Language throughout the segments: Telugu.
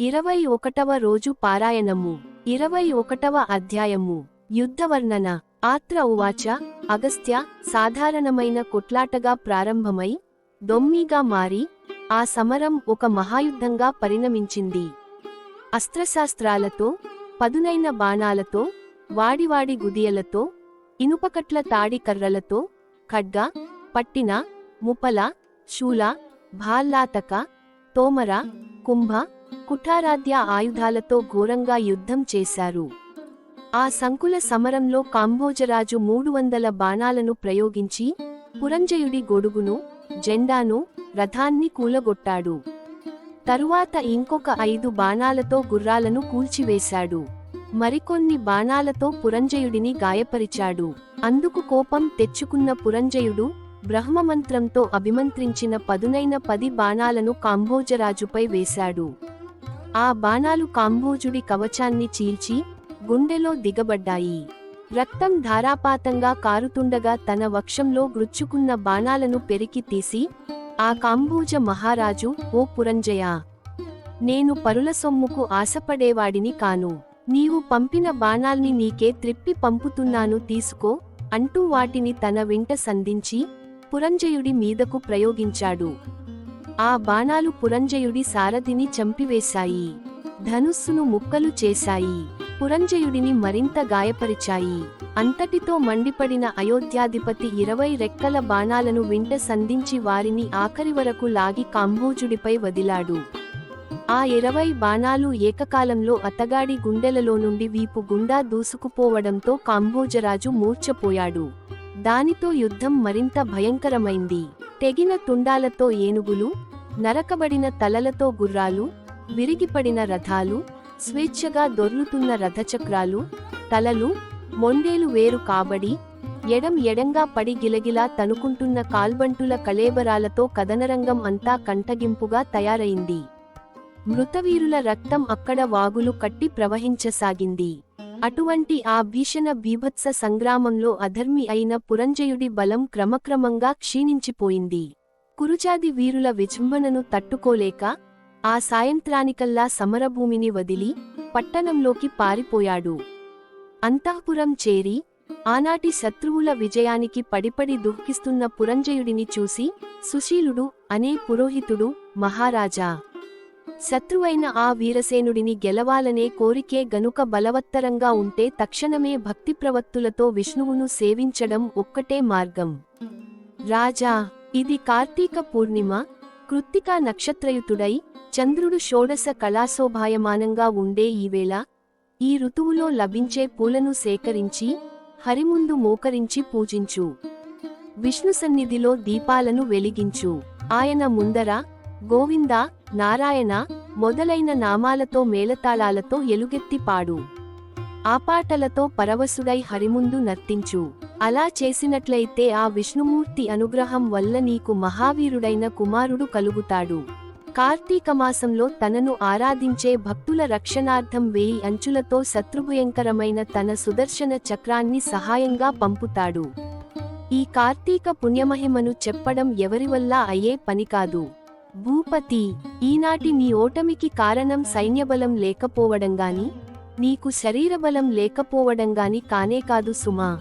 ఇరవై ఒకటవ రోజు పారాయణము ఇరవై ఒకటవ అధ్యాయము యుద్ధవర్ణన ఆత్ర ఉవాచ అగస్త్య సాధారణమైన కొట్లాటగా ప్రారంభమై దొమ్మిగా మారి ఆ సమరం ఒక మహాయుద్ధంగా పరిణమించింది. అస్త్రశాస్త్రాలతో పదునైన బాణాలతో వాడివాడి గుదియలతో ఇనుపకట్ల తాడి కర్రలతో ఖడ్గ పట్టిన ముపల శూల భాల్లాతక తోమర కుంభ కుఠారాధ్య ఆయుధాలతో ఘోరంగా యుద్ధం చేశారు. ఆ సంకుల సమరంలో కాంభోజరాజు మూడు వందల బాణాలను ప్రయోగించి పురంజయుడి గొడుగును జెండాను రథాన్ని కూలగొట్టాడు. తరువాత ఇంకొక ఐదు బాణాలతో గుర్రాలను కూల్చివేశాడు. మరికొన్ని బాణాలతో పురంజయుడిని గాయపరిచాడు. అందుకు కోపం తెచ్చుకున్న పురంజయుడు బ్రహ్మమంత్రంతో అభిమంత్రించిన పదునైన పది బాణాలను కాంభోజరాజుపై వేశాడు. ఆ బాణాలు కాంబోజుడి కవచాన్ని చీల్చి గుండెలో దిగబడ్డాయి. రక్తం ధారాపాతంగా కారుతుండగా తన వక్షంలో గుచ్చుకున్న బాణాలను పెరికి తీసి ఆ కాంబోజ మహారాజు ఓ పురంజయ! నేను పరుల సొమ్ముకు ఆశపడేవాడిని కాను. నీవు పంపిన బాణాల్ని నీకే త్రిప్పి పంపుతున్నాను తీసుకో అంటూ వాటిని తన వెంట సంధించి పురంజయుడి మీదకు ప్రయోగించాడు. ఆ బాణాలు పురంజయుడి సారథిని చంపివేశాయి. ధనుస్సును ముక్కలు చేశాయి. పురంజయుడిని మరింత గాయపరిచాయి. అంతటితో మండిపడిన అయోధ్యాధిపతి ఇరవై రెక్కల బాణాలను వింట సంధించి వారిని ఆఖరి వరకు లాగి కాంభోజుడిపై వదిలాడు. ఆ ఇరవై బాణాలు ఏకకాలంలో అతగాడి గుండెలలో నుండి వీపు గుండా దూసుకుపోవడంతో కాంభోజరాజు మూర్ఛపోయాడు. దానితో యుద్ధం మరింత భయంకరమైంది. తెగిన తుండాలతో ఏనుగులు నరకబడిన తలలతో గుర్రాలు విరిగిపడిన రథాలు స్వేచ్ఛగా దొర్లుతున్న రథచక్రాలు తలలు మొండేలు వేరు కాబడి ఎడం ఎడంగా పడి గిలగిలా తనుకుంటున్న కాల్బంటుల కళేబరాలతో కదనరంగం అంతా కంటగింపుగా తయారైంది. మృతవీరుల రక్తం అక్కడ వాగులు కట్టి ప్రవహించసాగింది. అటువంటి ఆ భీషణ బీభత్స సంగ్రామంలో అధర్మి అయిన పురంజయుడి బలం క్రమక్రమంగా క్షీణించిపోయింది. కురుజాది వీరుల విజృంభణను తట్టుకోలేక ఆ సాయంత్రానికల్లా సమరభూమిని వదిలి పట్టణంలోకి పారిపోయాడు. అంతఃపురం చేరి ఆనాటి శత్రువుల విజయానికి పడిపడి దుఃఖిస్తున్న పురంజయుడిని చూసి సుశీలుడు అనే పురోహితుడు మహారాజా! శత్రువైన ఆ వీరసేనుడిని గెలవాలనే కోరికే గనుక బలవత్తరంగా ఉంటే తక్షణమే భక్తి ప్రవత్తులతో విష్ణువును సేవించడం ఒక్కటే మార్గం. రాజా! ఇది కార్తీక పూర్ణిమ కృత్తికా నక్షత్రయుతుడై చంద్రుడు షోడశ కళాశోభాయమానంగా ఉండే ఈవేళ ఈ ఋతువులో లభించే పూలను సేకరించి హరిముందు మోకరించి పూజించు. విష్ణు సన్నిధిలో దీపాలను వెలిగించు. ఆయన ముందర గోవింద నారాయణ మొదలైన నామాలతో మేళతాళాలతో ఎలుగెత్తి పాడు. ఆపాటలతో పరవశుడై హరిముందు నర్తించు. అలా చేసినట్లయితే ఆ విష్ణుమూర్తి అనుగ్రహం వల్ల నీకు మహావీరుడైన కుమారుడు కలుగుతాడు. కార్తీక మాసంలో తనను ఆరాధించే భక్తుల రక్షణార్థం వేయి అంచులతో శత్రుభయంకరమైన తన సుదర్శన చక్రాన్ని సహాయంగా పంపుతాడు. ఈ కార్తీక పుణ్యమహిమను చెప్పడం ఎవరివల్ల అయ్యే పని కాదు. భూపతి ఈనాటి నీ ఓటమికి కారణం సైన్యబలం లేకపోవడంగాని నీకు శరీరబలం లేకపోవడంగాని కానే కాదు సుమా.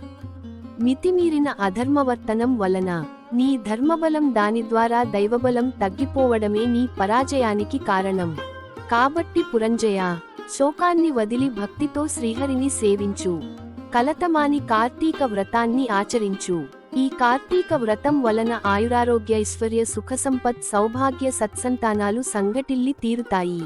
మితిమీరిన అధర్మవర్తనం వలన నీ ధర్మబలం దాని ద్వారా దైవబలం తగ్గిపోవడమే నీ పరాజయానికి కారణం. కాబట్టి పురంజయ శోకాన్ని వదిలి భక్తితో శ్రీహరిని సేవించు. కలతమాని కార్తీక వ్రతాన్ని ఆచరించు. ఈ కార్తీక వ్రతం వలన ఆయురారోగ్య ఐశ్వర్య సుఖసంపత్ సౌభాగ్య సత్సంతానాలు సంగటిల్లి తీరుతాయి.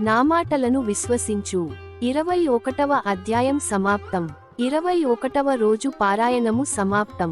నామాటలను విశ్వసించు. ఇరవై ఒకటవ అధ్యాయం సమాప్తం. ఇరవై ఒకటవ రోజు పారాయణము సమాప్తం.